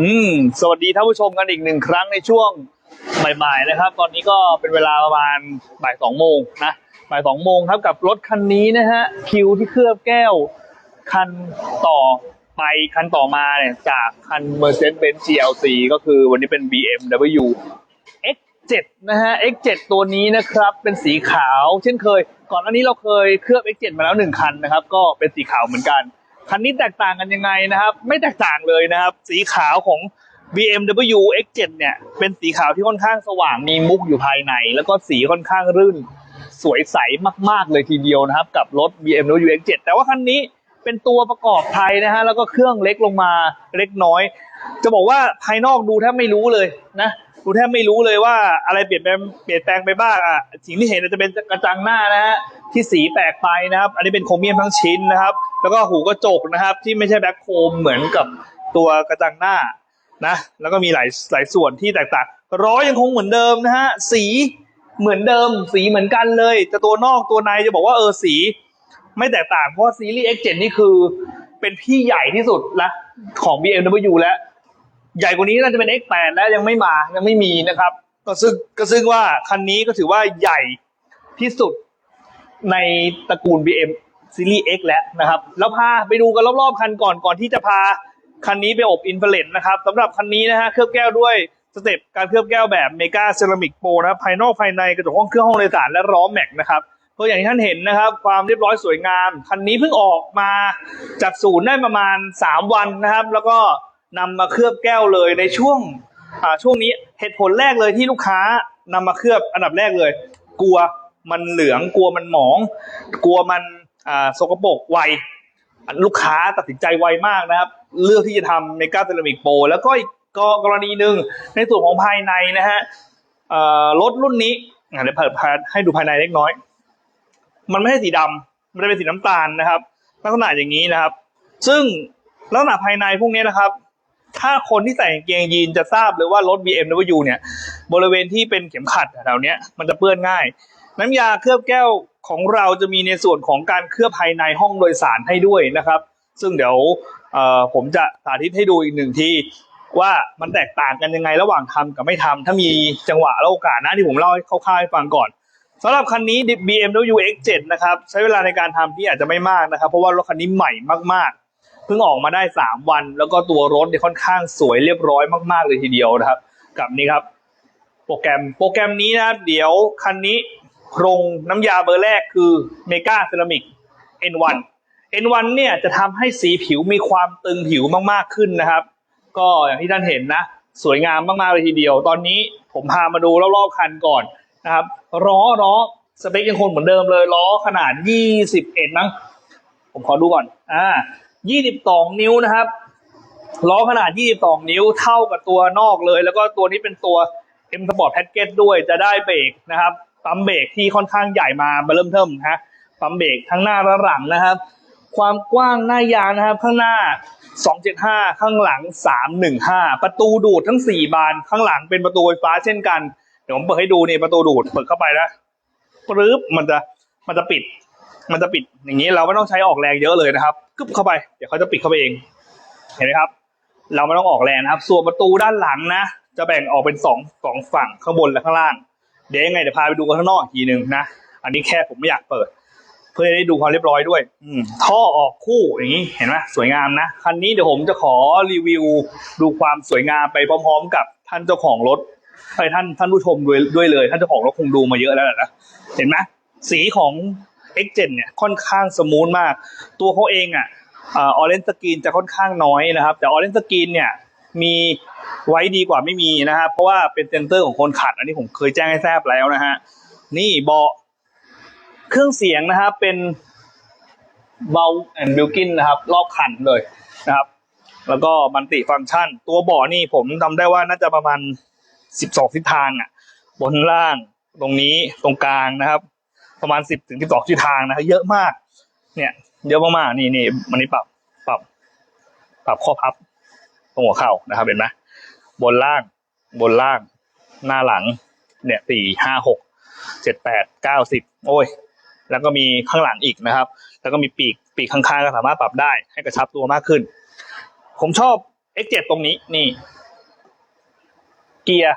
อืม สวัสดีท่านผู้ชมกันอีกหนึ่งครั้งในช่วงบ่ายๆนะครับ ตอนนี้ก็เป็นเวลาประมาณบ่ายสองโมงนะบ่ายสองโมงครับกับรถคันนี้นะฮะคิวที่เคลือบแก้ว คันต่อไปคันต่อมาเนี่ยจากคัน Mercedes-Benz GLC ก็คือวันนี้เป็น BMW X7 นะฮะ X7 ตัวนี้นะครับ เป็นสีขาว เช่นเคย ก่อนหน้านี้เราเคยเคลือบ X7 มาแล้วหนึ่งคันนะครับ ก็เป็นสีขาวเหมือนกัน คันนี้แตกต่างกันยังไงนะครับ ไม่แตกต่างเลยนะครับ สีขาวของ BMW X7 เนี่ย เป็นสีขาวที่ค่อนข้างสว่างมีมุกอยู่ภายใน แล้วก็สีค่อนข้างรื่น สวยใสมาก ๆ เลยทีเดียวนะครับ กับรถ BMW X7 แต่ว่าคันนี้เป็นตัวประกอบไทยนะฮะแล้วก็เครื่องเล็กลงมาเล็กน้อย จะบอกว่าภายนอกดูแทบไม่รู้เลยนะ ดูแทบไม่รู้เลยว่าอะไรเปลี่ยนแปลงเปลี่ยนแปลงไปบ้างอะสิ่งที่เห็นจะเป็นกระจังหน้านะฮะที่สีแปลกไปนะครับ อันนี้เป็นโครเมียมทั้งชิ้นนะครับ แล้วก็หูกระจกนะครับ ที่ไม่ใช่แบ็คโคมเหมือนกับตัวกระจังหน้านะ แล้วก็มีหลายหลายส่วนที่แตกต่างล้อยังคงเหมือนเดิมนะฮะสีเหมือนเดิม สีเหมือนกันเลยแต่ตัวนอกตัวในจะบอกว่าเออสี ไม่แตกต่างเพราะซีรีส์ X7 นี่คือเป็นพี่ใหญ่ที่สุดละของ BMW แล้ว ใหญ่กว่านี้น่าจะเป็น X8 แล้วยังไม่มายังไม่มีนะครับ ก็ซึ่งก็ซึ่งว่าคันนี้ก็ถือว่าใหญ่ที่สุดในตระกูล BM ซีรีส์ X แล้วนะครับ แล้วพาไปดูกันรอบๆคันก่อนก่อนที่จะพาคันนี้ไปอบอินฟ a เรนนะครับสำหรับคันนี้นะฮะเคลือบแก้วด้วยสเต็ปการเคลือบแก้วแบบเมกาเซรามิกโปรนะครับภายนอกภายในกระจกห้องเครื่องห้องโดยสารและล้อแม็กนะครับก็อย่างที่ท่านเห็นนะครับ ความเรียบร้อยสวยงาม คันนี้เพิ่งออกมาจากศูนย์ได้ประมาณ 3 วันนะครับ แล้วก็ นำมาเคลือบแก้วเลยในช่วงอ่าช่วงนี้เหตุผลแรกเลยที่ลูกค้านำมาเคลือบอันดับแรกเลย กลัวมันเหลืองกลัวมันหมอง กลัวมันอ่าสกปรกไวลูกค้าตัดสินใจไวมากนะครับ เลือกที่จะทำเมกาเซรามิกโปรแล้วก็อีกกรณีหนึ่งในส่วนของภายในนะฮะรถรุ่นนี้เดี๋ยวเปิดให้ดูภายในเล็กน้อย มันไม่ใช่สีดำมันจะเป็นสีน้ำตาลนะครับ ลักษณะอย่างนี้นะครับ ซึ่งลักษณะภายในพวกนี้นะครับ ถ้าคนที่ใส่กางเกงยีนจะทราบเลยว่ารถ BMW เนี่ย บริเวณที่เป็นเข็มขัดแถวเนี้ยมันจะเปื้อนง่าย น้ำยาเคลือบแก้วของเราจะมีในส่วนของการเคลือบภายในห้องโดยสารให้ด้วยนะครับ ซึ่งเดี๋ยวผมจะสาธิตให้ดูอีกหนึ่งทีว่ามันแตกต่างกันยังไงระหว่างทำกับไม่ทำถ้ามีจังหวะและโอกาสนะที่ผมเล่าให้คร่าวๆให้ฟังก่อนสำหรับคันนี้ BMW X7 นะครับ ใช้เวลาในการทำที่อาจจะไม่มากนะครับ เพราะว่ารถคันนี้ใหม่มากๆ เพิ่งออกมาได้ 3 วัน แล้วก็ตัวรถเนี่ยค่อนข้างสวยเรียบร้อยมากๆเลยทีเดียวนะครับ กับนี้ครับ โปรแกรมโปรแกรมนี้นะครับเดี๋ยวคันนี้โครงน้ำยาเบอร์แรกคือเมกาเซรามิก N1 N1 เนี่ยจะทำให้สีผิวมีความตึงผิวมากๆขึ้นนะครับ ก็อย่างที่ท่านเห็นนะ สวยงามมากๆเลยทีเดียว ตอนนี้ผมพามาดูรอบๆคันก่อนนะครับล้อล้อสเปคยังคงเหมือนเดิมเลยล้อขนาด 21 มั้งผมขอดูก่อน อ่า 22 นิ้วนะครับล้อขนาด 22 นิ้วเท่ากับตัวนอกเลย แล้วก็ตัวนี้เป็นตัว M Sport Package ด้วยจะได้เบรกนะครับปั๊มเบรกที่ค่อนข้างใหญ่มาเริ่มเทิมนะฮะปั๊มเบรกทั้งหน้าและหลังนะครับ ความกว้างหน้ายางนะครับ ข้างหน้า 275 ข้างหลัง 315 ประตูดูดทั้ง 4 บานข้างหลังเป็นประตูไฟฟ้าเช่นกัน เดี๋ยวผมเปิดให้ดูนี่ประตูดูดเปิดเข้าไปนะปรึ๊บมันจะมันจะปิด มันจะปิดอย่างนี้เราไม่ต้องใช้ออกแรงเยอะเลยนะครับกึบเข้าไปเดี๋ยวเขาจะปิดเข้าไปเองเห็นไหมครับ เราไม่ต้องออกแรงนะครับ ส่วนประตูด้านหลังนะ จะแบ่งออกเป็นสองสองฝั่งข้างบนและข้างล่าง เดี๋ยวยังไงเดี๋ยวพาไปดูกันข้างนอกอีกทีหนึ่งนะอันนี้แค่ผมไม่อยากเปิด เพื่อได้ดูความเรียบร้อยด้วย อืท่อออกคู่อย่างนี้เห็นไหมสวยงามนะคันนี้เดี๋ยวผมจะขอรีวิว ดูความสวยงามไปพร้อม ๆ กับท่านเจ้าของรถไปท่านท่านผู้ชมด้วยด้วยเลยท่านเจ้าของรถคงดูมาเยอะแล้วนะเห็นไหมสีของ X7 เนี่ยค่อนข้างสมูทมาก ตัวเขาเองอะออเรนสกรีนจะค่อนข้างน้อยนะครับ แต่ออเรนสกรีนเนี่ยมีไว้ดีกว่าไม่มีนะครับเพราะว่าเป็นเซนเตอร์ของคนขัด อันนี้ผมเคยแจ้งให้ทราบแล้วนะฮะนี่เบาะเครื่องเสียงนะครับเป็นเบลแอนด์บิลกินนะครับ รอบคันเลยนะครับ แล้วก็มันติฟังก์ชัน ตัวเบาะนี่ผมจำได้ว่าน่าจะประมาณสิบสองทิศทางอะ บนล่างตรงนี้ตรงกลางนะครับ ประมาณสิบถึงสิบสองทิศทางนะครับเยอะมาก เนี่ย เยอะมากๆนี่นี่มันนี้ปรับปรับ ปรับข้อพับตรงหัวเข่านะครับเห็นไหมบนล่างบนล่าง หน้าหลัง เนี่ยสี่ห้าหกเจ็ดแปดเก้าสิบโอ้ย แล้วก็มีข้างหลังอีกนะครับ แล้วก็มีปีกปีกข้างๆก็สามารถปรับได้ให้กระชับตัวมากขึ้น ผมชอบ X7 ตรงนี้นี่ เกียร์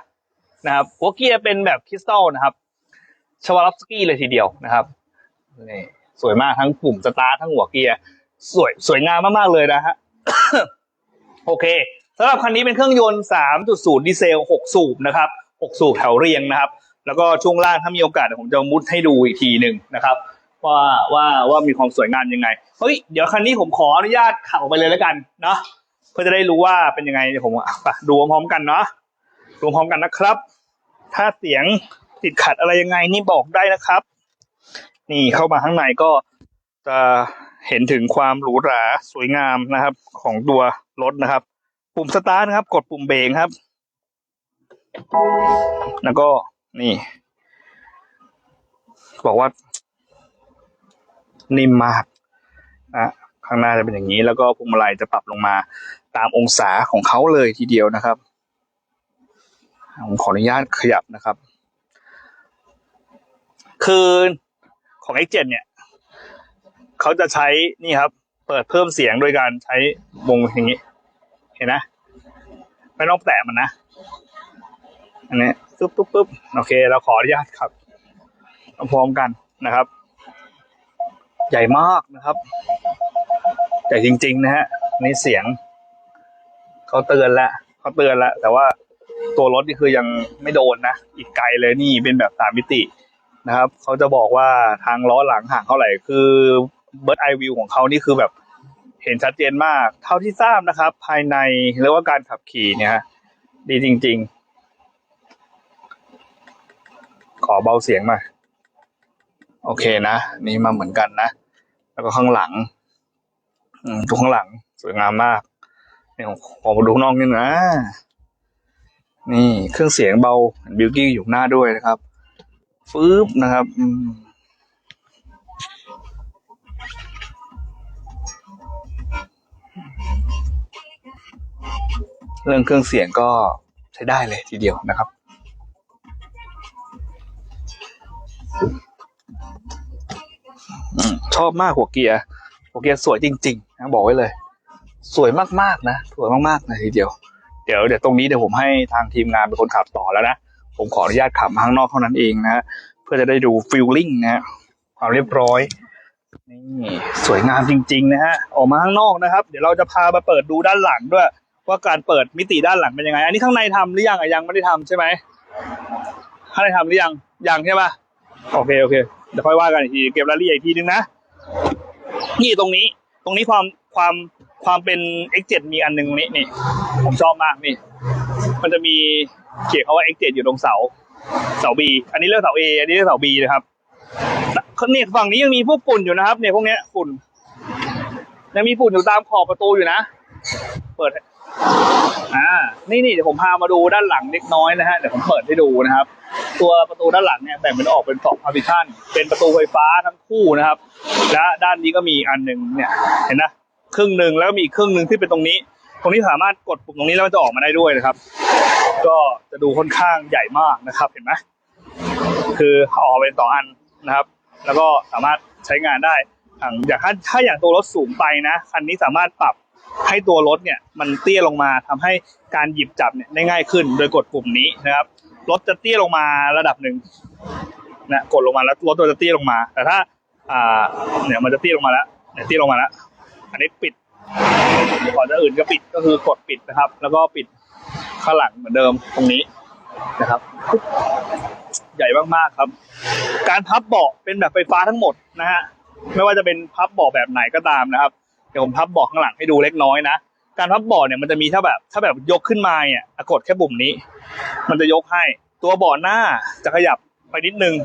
นะครับหัวเกียร์เป็นแบบคริสตัลนะครับ ชวาลอฟสกี้เลยทีเดียวนะครับนี่สวยมากทั้งปุ่มสตาร์ททั้งหัวเกียร์สวยสวยงามมากๆเลยนะฮะโอเคสำหรับคันนี้เป็นเครื่องยนต์ 3.0 ดีเซล 6 สูบนะครับ 6 สูบแถวเรียงนะครับ แล้วก็ช่วงล่างถ้ามีโอกาสผมจะมุดให้ดูอีกทีหนึ่งนะครับ ว่าว่าว่ามีความสวยงามยังไงเฮ้ยเดี๋ยวคันนี้ผมขออนุญาตขับออกไปเลยแล้วกันเนาะเพื่อจะได้รู้ว่าเป็นยังไงเดี๋ยวผมอะไปดูพร้อมๆกันเนาะดูพร้อมกันนะครับ ถ้าเสียง ติดขัดอะไรยังไงนี่บอกได้นะครับ นี่เข้ามาข้างในก็จะเห็นถึงความหรูหราสวยงามนะครับ ของตัวรถนะครับ ปุ่มสตาร์ทนะครับ กดปุ่มเบรกครับ แล้วก็นี่ บอกว่า นิ่มมากนะข้างหน้าจะเป็นอย่างนี้แล้วก็พวงมาลัยจะปรับลงมาตามองศาของเขาเลยทีเดียวนะครับผมขออนุญาตขยับนะครับ คือของ X7 เนี่ยเขาจะใช้นี่ครับ เปิดเพิ่มเสียงโดยการใช้วงอย่างนี้ เห็นนะ ไม่ต้องแตะมันนะ อันนี้ปุ๊บปุ๊บปุ๊บโอเค เราขออนุญาตครับพร้อมกันนะครับ ใหญ่มากนะครับ ใหญ่จริง ๆ นะฮะนี่เสียงเขาเตือนแล้วเขาเตือนแล้วแต่ว่าตัวรถนี่คือยังไม่โดนนะ อีกไกลเลยนี่เป็นแบบสามมิติ นะครับเขาจะบอกว่าทางล้อหลังห่างเท่าไหร่คือเบิร์ดไอวิวของเขานี่คือแบบเห็นชัดเจนมาก เท่าที่ทราบนะครับ ภายในหรือว่าการขับขี่เนี่ยดีจริง ๆ ขอเบาเสียงหน่อยโอเคนะ นี่มาเหมือนกันนะ แล้วก็ข้างหลังอืมตรงข้างหลังสวยงามมากนี่ผมขอมาดูข้างนอกนิดนะนี่เครื่องเสียงเบาบิวกี้อยู่หน้าด้วยนะครับ ฟืบนะครับเรื่องเครื่องเสียงก็ใช้ได้เลยทีเดียวนะครับ ชอบมากหัวเกียร์ หัวเกียร์สวยจริงๆนะบอกไว้เลย สวยมากๆนะ สวยมากๆนะทีเดียว เดี๋ยวเดี๋ยวตรงนี้เดี๋ยวผมให้ทางทีมงานเป็นคนขับต่อแล้วนะ ผมขออนุญาตขับมาข้างนอกเท่านั้นเองนะเพื่อจะได้ดูฟิลลิ่งนะฮะความเรียบร้อยนี่สวยงามจริง ๆ นะฮะออกมาข้างนอกนะครับ เดี๋ยวเราจะพามาเปิดดูด้านหลังด้วย ว่าการเปิดมิติด้านหลังเป็นยังไง อันนี้ข้างในทำหรือยังอะยังไม่ได้ทำใช่ไหมข้างในทำหรือยังยังใช่ปะโอเคโอเคเดี๋ยวค่อยว่ากันอีกทีเก็บรายละเอียดอีกทีนึงนะนี่ตรงนี้ ตรงนี้ความความความเป็น X7 มีอันหนึงตรงนี้นี่ ผมชอบมากนี่ มันจะมี เขียนเขาว่า X7 อยู่ตรงเสา เสา B อันนี้เรียกเสา A อันนี้เรียกเสา B นะครับเนี่ยฝั่งนี้ยังมีพวกฝุ่นอยู่นะครับ เนี่ยพวกเนี้ยฝุ่นยังมีฝุ่นอยู่ตามขอบประตูอยู่นะ เปิด อ่า นี่นี่เดี๋ยวผมพามาดูด้านหลังเล็กน้อยนะฮะ เดี๋ยวผมเปิดให้ดูนะครับ ตัวประตูด้านหลังเนี่ยแบ่งเป็นออกเป็นสองพาร์ติชันเป็นประตูไฟฟ้าทั้งคู่นะครับ และด้านนี้ก็มีอันหนึ่งเนี่ย เห็นนะ ครึ่งหนึ่งแล้วก็มีอีกครึ่งหนึ่งที่เป็นตรงนี้ ตรงนี้สามารถกดปุ่มตรงนี้แล้วมันจะออกมาได้ด้วยนะครับ ก็จะดูค่อนข้างใหญ่มากนะครับเห็นไหมคือออกเป็นสองอันนะครับ แล้วก็สามารถใช้งานได้อย่างถ้าถ้าอย่างตัวรถสูงไปนะคันนี้สามารถปรับให้ตัวรถเนี่ยมันเตี้ยลงมาทำให้การหยิบจับเนี่ยได้ง่ายขึ้น โดยกดปุ่มนี้นะครับรถจะเตี้ยลงมาระดับหนึ่งนะกดลงมาแล้วรถตัวจะเตี้ยลงมา แต่ถ้าอ่าเนี่ยมันจะเตี้ยลงมาแล้วเนี่ยเตี้ยลงมาแล้ว อันนี้ปิดก่อนจะอื่นก็ปิดก็คือกดปิดนะครับ แล้วก็ปิด ข้างหลังเหมือนเดิมตรงนี้นะครับ ใหญ่มากๆครับ การพับเบาะเป็นแบบไฟฟ้าทั้งหมดนะฮะไม่ว่าจะเป็นพับเบาะแบบไหนก็ตามนะครับเดี๋ยวผมพับเบาะข้างหลังให้ดูเล็กน้อยนะการพับเบาะเนี่ยมันจะมีถ้าแบบ ถ้าแบบยกขึ้นมาเนี่ยกดแค่ปุ่มนี้ มันจะยกให้ตัวเบาะหน้าจะขยับไปนิดนึง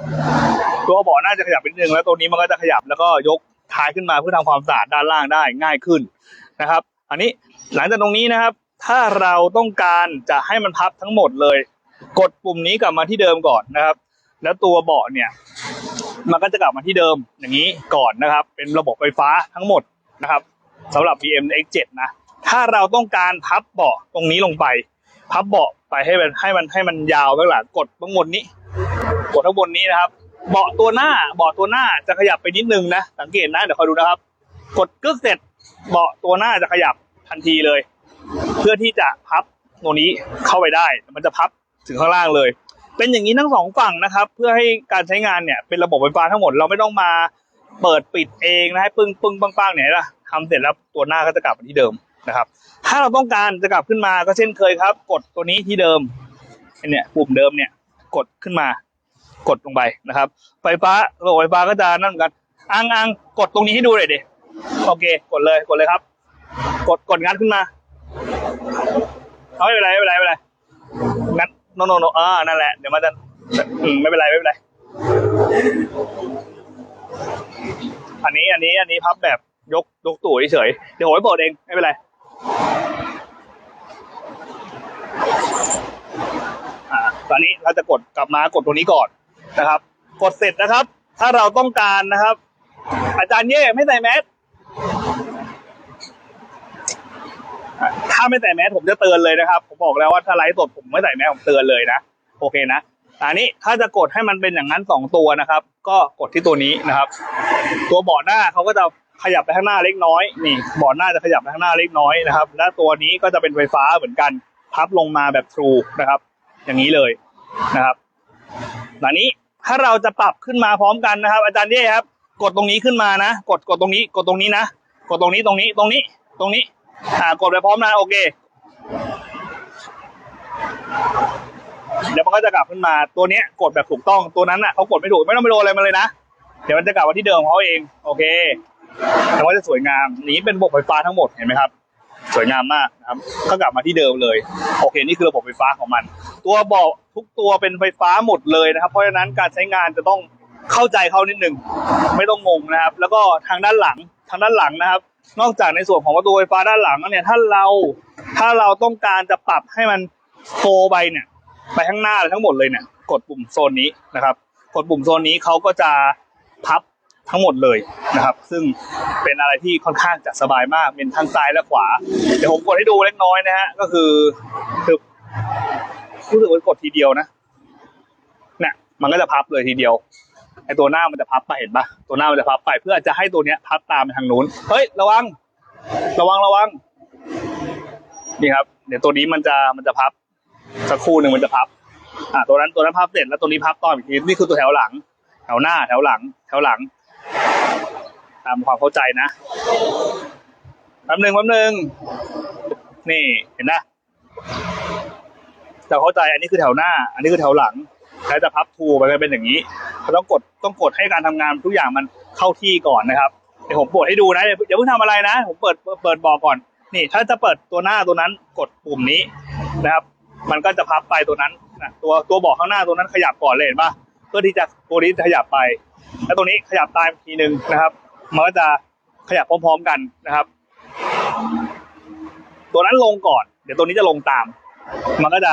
ตัวเบาะหน้าจะขยับไปนิดนึงแล้วตัวนี้มันก็จะขยับแล้วก็ยกท้ายขึ้นมาเพื่อทำความสะอาดด้านล่างได้ง่ายขึ้นนะครับ อันนี้หลังจากตรงนี้นะครับ ถ้าเราต้องการจะให้มันพับทั้งหมดเลย กดปุ่มนี้กลับมาที่เดิมก่อนนะครับ แล้วตัวเบาะเนี่ย มันก็จะกลับมาที่เดิมอย่างนี้ก่อนนะครับ เป็นระบบไฟฟ้าทั้งหมดนะครับสำหรับ BM X7 นะถ้าเราต้องการพับเบาะตรงนี้ลงไป พับเบาะไปให้มันให้มันให้มันยาวข้างหลังกดข้างบนนี้ กดข้างบนนี้นะครับ เบาะตัวหน้าเบาะตัวหน้าจะขยับไปนิดนึงนะสังเกตนะเดี๋ยวคอยดูนะครับ กดกึกเสร็จเบาะตัวหน้าจะขยับทันทีเลย พื่อที่จะพับตัวนี้เข้าไปได้ มันจะพับถึงข้างล่างเลย เป็นอย่างนี้ทั้งสองฝั่งนะครับ เพื่อให้การใช้งานเนี่ยเป็นระบบไฟฟ้าทั้งหมดเราไม่ต้องมาเปิดปิดเองนะให้ปึ้งปึ้งปังปังเนี่ยนะทำเสร็จแล้วตัวหน้าก็จะกลับมาที่เดิมนะครับ ถ้าเราต้องการจะกลับขึ้นมาก็เช่นเคยครับ กดตัวนี้ที่เดิมเนี่ยปุ่มเดิมเนี่ยกดขึ้นมากดลงไปนะครับ ไฟฟ้าระบบไฟฟ้าก็จะนั่นเหมือนกันอังอังกดตรงนี้ให้ดูหน่อยดิโอเค กดเลยกดเลยครับ กดกดงัดขึ้นมา เอาไม่เป็นไรไม่เป็นไรไม่เป็นไรงัดโนโนโนอ่านั่นแหละเดี๋ยวมันจะอืมไม่เป็นไรไม่เป็นไร อันนี้อันนี้อันนี้พับแบบยกยกตู่เฉยเดี๋ยวผมไปเปิดเองไม่เป็นไรอ่าตอนนี้เราจะกดกลับมากดตรงนี้ก่อนนะครับ กดเสร็จนะครับ ถ้าเราต้องการนะครับ อาจารย์เย่ไม่ใส่แมส ถ้าไม่ใส่แมสผมจะเตือนเลยนะครับ ผมบอกแล้วว่าถ้าไลฟ์สดผมไม่ใส่แมสผมเตือนเลยนะ โอเคนะอันนี้ถ้าจะกดให้มันเป็นอย่างนั้นสองตัวนะครับ ก็กดที่ตัวนี้นะครับ ตัวเบาะหน้าเขาก็จะขยับไปข้างหน้าเล็กน้อยนี่เบาะหน้าจะขยับไปข้างหน้าเล็กน้อยนะครับ และตัวนี้ก็จะเป็นไฟฟ้าเหมือนกัน พับลงมาแบบทรูนะครับ อย่างนี้เลยนะครับอันนี้ถ้าเราจะปรับขึ้นมาพร้อมกันนะครับ อาจารย์เย่ครับ กดตรงนี้ขึ้นมานะ กดกดตรงนี้ กดตรงนี้นะ กดตรงนี้ตรงนี้ตรงนี้ตรงนี้ อ่ากดไปพร้อมนะโอเคเดี๋ยวมันก็จะกลับขึ้นมาตัวเนี้ยกดแบบถูกต้องตัวนั้นอะเขากดไม่ถูกไม่ต้องไปโดนอะไรมาเลยนะเดี๋ยวมันจะกลับมาที่เดิมของเขาเองโอเคแต่ว่าจะสวยงามนี้เป็นระบบไฟฟ้าทั้งหมดเห็นไหมครับ สวยงามมากนะครับก็กลับมาที่เดิมเลย โอเคนี่คือระบบไฟฟ้าของมัน ตัวเบาะทุกตัวเป็นไฟฟ้าหมดเลยนะครับ เพราะฉะนั้นการใช้งานจะต้องเข้าใจเขานิดนึงไม่ต้องงงนะครับ แล้วก็ทางด้านหลังทางด้านหลังนะครับ นอกจากในส่วนของประตูไฟฟ้าด้านหลังแล้วเนี่ยถ้าเราถ้าเราต้องการจะปรับให้มันโฟไปเนี่ยไปข้างหน้าเลยทั้งหมดเลยเนี่ยกดปุ่มโซนนี้นะครับ กดปุ่มโซนนี้เขาก็จะพับทั้งหมดเลยนะครับ ซึ่งเป็นอะไรที่ค่อนข้างจะสบายมากเป็นทั้งซ้ายและขวา เดี๋ยวผมกดให้ดูเล็กน้อยนะฮะก็คือคือรู้สึกว่ากดทีเดียวนะเนี่ยมันก็จะพับเลยทีเดียว ไอตัวหน้ามันจะพับไปเห็นปะตัวหน้ามันจะพับไปเพื่อจะให้ตัวเนี้ยพับตามไปทางนู้น เฮ้ยระวัง ระวังระวัง นี่ครับ เดี๋ยวตัวนี้มันจะมันจะพับ สักครู่หนึ่งมันจะพับ อ่าตัวนั้นตัวนั้นพับเสร็จแล้วตัวนี้พับต่ออีกทีนี่คือตัวแถวหลัง แถวหน้าแถวหลัง แถวหลัง ตามความเข้าใจนะแป๊บหนึ่งแป๊บหนึ่งนี่เห็นนะจะเข้าใจอันนี้คือแถวหน้า อันนี้คือแถวหลัง แล้วจะพับทูไปก็เป็นอย่างนี้เราต้องกดต้องกดให้การทำงานทุกอย่างมันเข้าที่ก่อนนะครับเดี๋ยวผมเปิดให้ดูนะอย่าอย่าเพิ่งทำอะไรนะ ผมเปิดเปิดบอกก่อน นี่ ถ้าจะเปิดตัวหน้าตัวนั้นกดปุ่มนี้นะครับ มันก็จะพับไปตัวนั้นนะตัวตัวบอกข้างหน้าตัวนั้นขยับก่อนเลยเห็นปะเพื่อที่จะตัวนี้จะขยับไป แล้วตัวนี้ขยับตามอีกทีหนึ่งนะครับ มันก็จะขยับพร้อม ๆกันนะครับ ตัวนั้นลงก่อน เดี๋ยวตัวนี้จะลงตาม มันก็จะ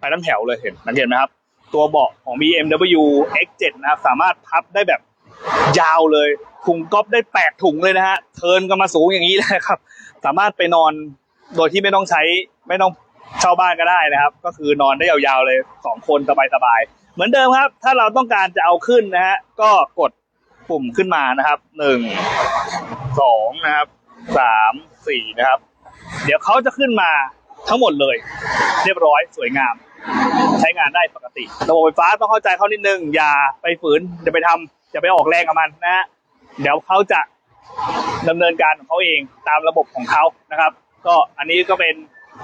ไปทั้งแถวเลยเห็นสังเกตไหมครับ ตัวเบาะของ BMW X7 นะครับ สามารถพับได้แบบยาวเลยถุงก๊อฟได้แปดถุงเลยนะฮะเทินกันมาสูงอย่างนี้เลยครับ สามารถไปนอนโดยที่ไม่ต้องใช้ไม่ต้องเช่าบ้านก็ได้นะครับ ก็คือนอนได้ยาวๆเลยสองคนสบายๆเหมือนเดิมครับ ถ้าเราต้องการจะเอาขึ้นนะฮะก็กดปุ่มขึ้นมานะครับหนึ่งสองนะครับสามสี่นะครับ เดี๋ยวเขาจะขึ้นมาทั้งหมดเลย เรียบร้อยสวยงาม ใช้งานได้ปกติ ระบบไฟฟ้าต้องเข้าใจเขานิดนึง อย่าไปฝืนอย่าไปทำอย่าไปออกแรงกับมันนะฮะเดี๋ยวเขาจะดำเนินการของเขาเองตามระบบของเขานะครับ ก็อันนี้ก็เป็น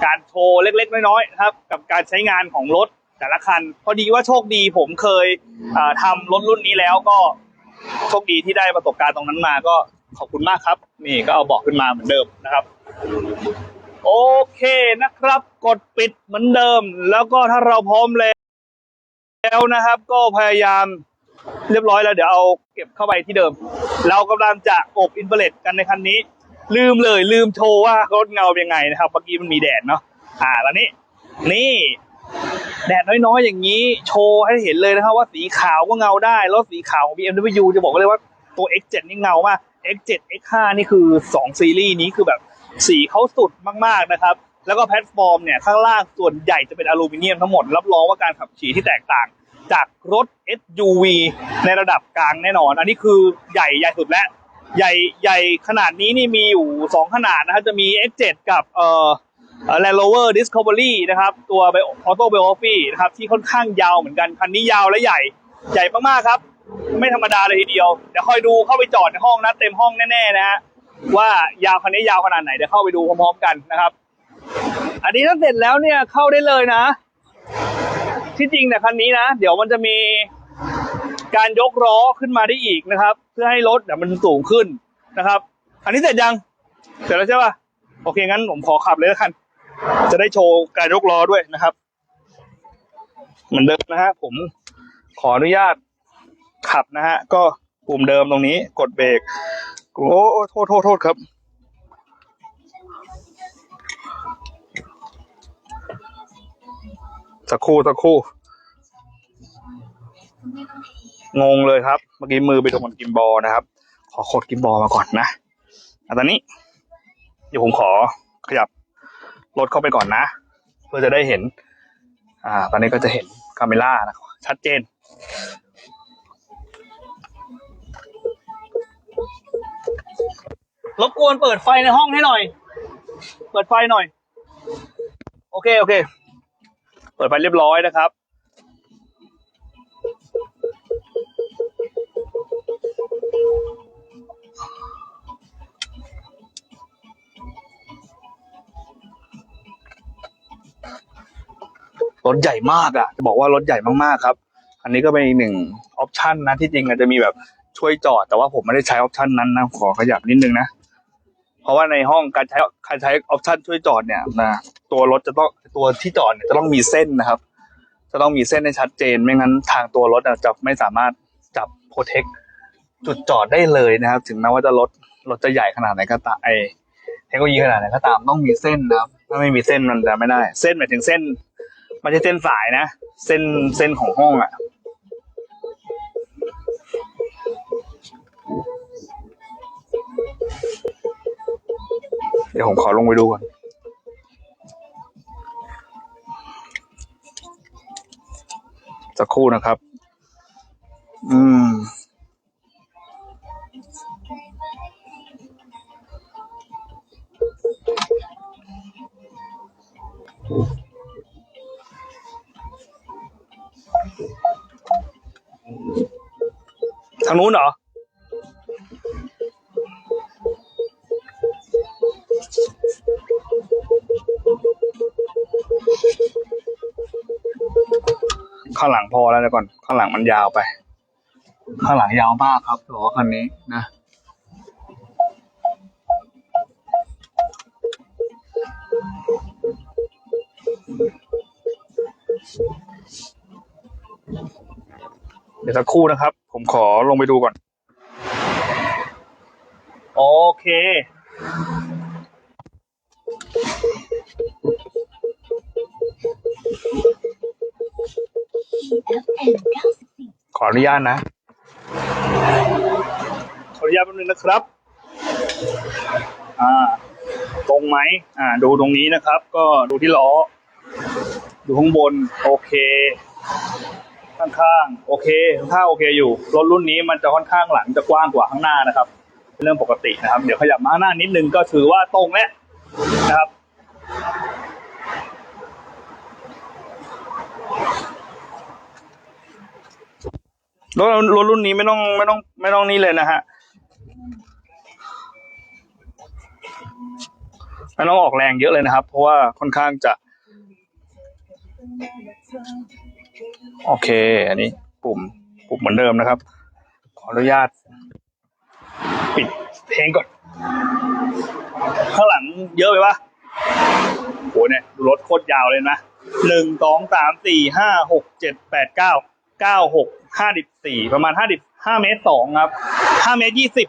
การโชว์เล็ก ๆ น้อยๆนะครับ กับการใช้งานของรถแต่ละคัน พอดีว่าโชคดีผมเคยเอ่อทำรถรุ่นนี้แล้วก็โชคดีที่ได้ประสบการณ์ตรงนั้นมา ก็ขอบคุณมากครับ นี่ก็เอาบอกขึ้นมาเหมือนเดิมนะครับ โอเคนะครับ กดปิดเหมือนเดิม แล้วก็ถ้าเราพร้อมแล้วนะครับ ก็พยายามเรียบร้อยแล้วเดี๋ยวเอาเก็บเข้าไปที่เดิม เรากำลังจะอบอินเฟลตกันในคันนี้ ลืมเลยลืมโชว์ว่ารถเงาเป็นยังไงนะครับเมื่อกี้มันมีแดดเนาะอ่าแล้วนี่นี่ แดดน้อยๆ อย่างนี้โชว์ให้เห็นเลยนะครับว่าสีขาวก็เงาได้รถสีขาวของ BMW จะบอกเลยว่าตัว X7 นี่เงามาก X7 X5 นี่คือ 2 ซีรีส์นี้คือแบบ สีเขาสุดมากๆนะครับ แล้วก็แพลตฟอร์มเนี่ยข้างล่างส่วนใหญ่จะเป็นอลูมิเนียมทั้งหมด รับรองว่าการขับขี่ที่แตกต่าง จากรถ SUV ในระดับกลางแน่นอน อันนี้คือใหญ่ใหญ่สุดแล้วใหญ่ใหญ่ขนาดนี้นี่มีอยู่ 2 ขนาดนะครับจะมี X7 กับเอ่อแลนด์โรเวอร์ดิสคัฟเวอรี่นะครับ ตัวออโต้ไบโอฟี่นะครับ ที่ค่อนข้างยาวเหมือนกัน คันนี้ยาวและใหญ่ ใหญ่มากๆครับ ไม่ธรรมดาเลยทีเดียว เดี๋ยวคอยดูเข้าไปจอดในห้องนะ เต็มห้องแน่ ๆ นะฮะ ว่ายาวคันนี้ยาวขนาดไหนเดี๋ยวเข้าไปดูพร้อมๆกันนะครับ อันนี้ถ้าเสร็จแล้วเนี่ยเข้าได้เลยนะ ที่จริงเนี่ยคันนี้นะ เดี๋ยวมันจะมีการยกล้อขึ้นมาได้อีกนะครับ เพื่อให้รถเนี่ยมันสูงขึ้นนะครับ อันนี้เสร็จยังเสร็จแล้วใช่ป่ะโอเคงั้นผมขอขับเลยแล้วกัน จะได้โชว์การยกล้อด้วยนะครับ เหมือนเดิมนะฮะผมขออนุญาตขับนะฮะก็ปุ่มเดิมตรงนี้กดเบรก โอ้โโทษโทษโทษครับ สักครู่สักครู่ งงเลยครับ เมื่อกี้มือไปโดนกิมบอลนะครับ ขอโคดกิมบอลมาก่อนนะอะตอนนี้ เดี๋ยวผมขอขยับรถเข้าไปก่อนนะ เพื่อจะได้เห็น อ่า ตอนนี้ก็จะเห็นคาเมล่านะชัดเจน รบกวนเปิดไฟในห้องให้หน่อย เปิดไฟหน่อย โอเคโอเค เปิดไฟเรียบร้อยนะครับ รถใหญ่มากอะ จะบอกว่ารถใหญ่มากๆครับ อันนี้ก็เป็นอีกหนึ่งออปชันนะที่จริงอาจจะมีแบบ ช่วยจอด แต่ว่าผมไม่ได้ใช้ออปชันนั้นนะขอขยับนิดนึงนะ เพราะว่าในห้องการใช้การใช้ออปชันช่วยจอดเนี่ยนะตัวรถจะต้องตัวที่จอดเนี่ยจะต้องมีเส้นนะครับ จะต้องมีเส้นให้ชัดเจน ไม่งั้นทางตัวรถจะไม่สามารถจับโปรเทคจุดจอดได้เลยนะครับ ถึงแม้ว่าจะรถรถจะใหญ่ขนาดไหนก็ตามไอเทคโนโลยีขนาดไหนก็ตามต้องมีเส้นนะครับ ถ้าไม่มีเส้นมันจะไม่ได้ เส้นหมายถึงเส้นไม่ใช่เส้นสายนะ เส้นเส้นของห้องอะ เดี๋ยวผมขอลงไปดูก่อนสักครู่นะครับ อืมทาง ข้างหลังพอแล้วเดี๋ยวก่อน ข้างหลังมันยาวไป ข้างหลังยาวมากครับล้อคันนี้นะเดี๋ยวสักครู่นะครับ ผมขอลงไปดูก่อน โอเค ออนุญาตนะ ขออนุญาตแป๊บนึงนะครับ อ่า ตรงไหม อ่า ดูตรงนี้นะครับ ก็ดูที่ล้อ ดูข้างบน โอเค ข้างๆ โอเค ข้างๆโอเคอยู่ รถรุ่นนี้มันจะค่อนข้างหลังจะกว้างกว่าข้างหน้านะครับ เป็นเรื่องปกตินะครับ เดี๋ยวขยับมาข้างหน้านิดนึงก็ถือว่าตรงแล้วนะครับ รถรถรุ่นนี้ไม่ต้องไม่ต้องไม่ต้องนี่เลยนะฮะไม่ต้องออกแรงเยอะเลยนะครับ เพราะว่าค่อนข้างจะ โอเค อันนี้ ปุ่ม ปุ่มเหมือนเดิมนะครับ ขออนุญาต ปิดเพลงก่อน ข้างหลังเยอะไปปะโหเนี่ยรถโคตรยาวเลยนะหนึ่งสองสามสี่ห้าหกเจ็ดแปดเก้า เก้าหกห้าสิบสี่ประมาณห้าสิบห้าเมตรสองครับห้าเมตรยี่สิบ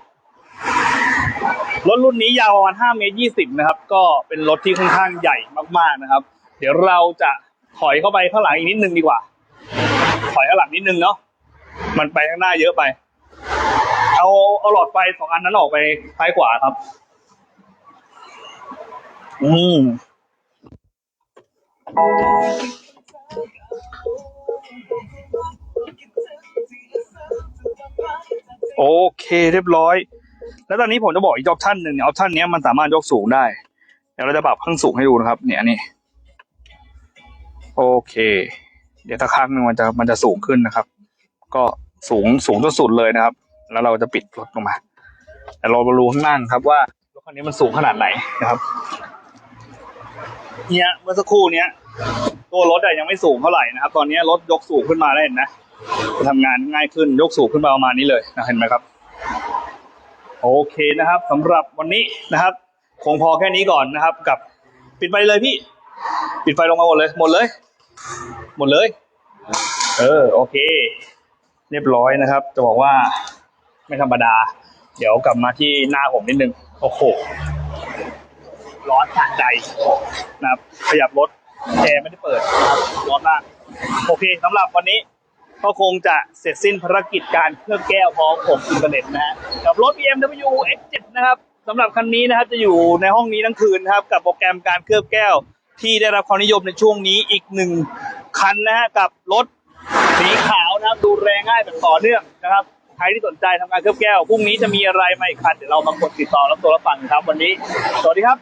รถรุ่นนี้ยาวประมาณห้าเมตรยี่สิบนะครับ ก็เป็นรถที่ค่อนข้างใหญ่มากๆนะครับ เดี๋ยวเราจะถอยเข้าไปข้างหลังอีกนิดนึงดีกว่า ถอยข้างหลังนิดนึงเนาะมันไปข้างหน้าเยอะไป เอาเอาหลอดไฟสองอันนั้นออกไปซ้ายขวาครับ อืม โอเคเรียบร้อย แล้วตอนนี้ผมจะบอกอีกออปชันหนึ่งเนี่ยออปชันนี้มันสามารถยกสูงได้ เดี๋ยวเราจะปรับเครื่องสูงให้ดูนะครับ เนี่ยนี่โอเค เดี๋ยวถ้าครั้งหนึ่งมันจะมันจะสูงขึ้นนะครับ ก็สูงสูงจนสุดเลยนะครับ แล้วเราจะปิดรถลงมาแต่เรามาดูข้างล่างครับว่ารถคันนี้มันสูงขนาดไหนนะครับ เนี่ยเมื่อสักครู่เนี้ยตัวรถอะยังไม่สูงเท่าไหร่นะครับ ตอนนี้รถยกสูงขึ้นมาแล้วเห็นนะ ทำงานง่ายขึ้นยกสูงขึ้นมาประมาณนี้เลยนะเห็นไหมครับ โอเคนะครับสำหรับวันนี้นะครับ คงพอแค่นี้ก่อนนะครับ กับปิดไฟเลยพี่ ปิดไฟลงมาหมดเลย หมดเลย หมดเลย เออโอเค เรียบร้อยนะครับ จะบอกว่าไม่ธรรมดา เดี๋ยวกลับมาที่หน้าผมนิดนึงโอ้โหร้อนสะใจนะครับขยับรถแอร์ไม่ได้เปิดนะครับร้อนมาก โอเคสำหรับวันนี้ ก็คงจะเสร็จสิ้นภารกิจการเคลือบแก้วพร้อมผมอินเทอร์เน็ตนะฮะกับรถ BMW X7 นะครับสำหรับคันนี้นะครับจะอยู่ในห้องนี้ทั้งคืนนะครับกับโปรแกรมการเคลือบแก้ว ที่ได้รับความนิยมในช่วงนี้อีกหนึ่งคันนะฮะกับรถสีขาวนะครับดูแรงง่ายแบบต่อเนื่องนะครับใครที่สนใจทำการเคลือบแก้วพรุ่งนี้จะมีอะไรมาอีกคันเดี๋ยวเรามากดติดต่อรับตัวรับฟังครับวันนี้ สวัสดีครับ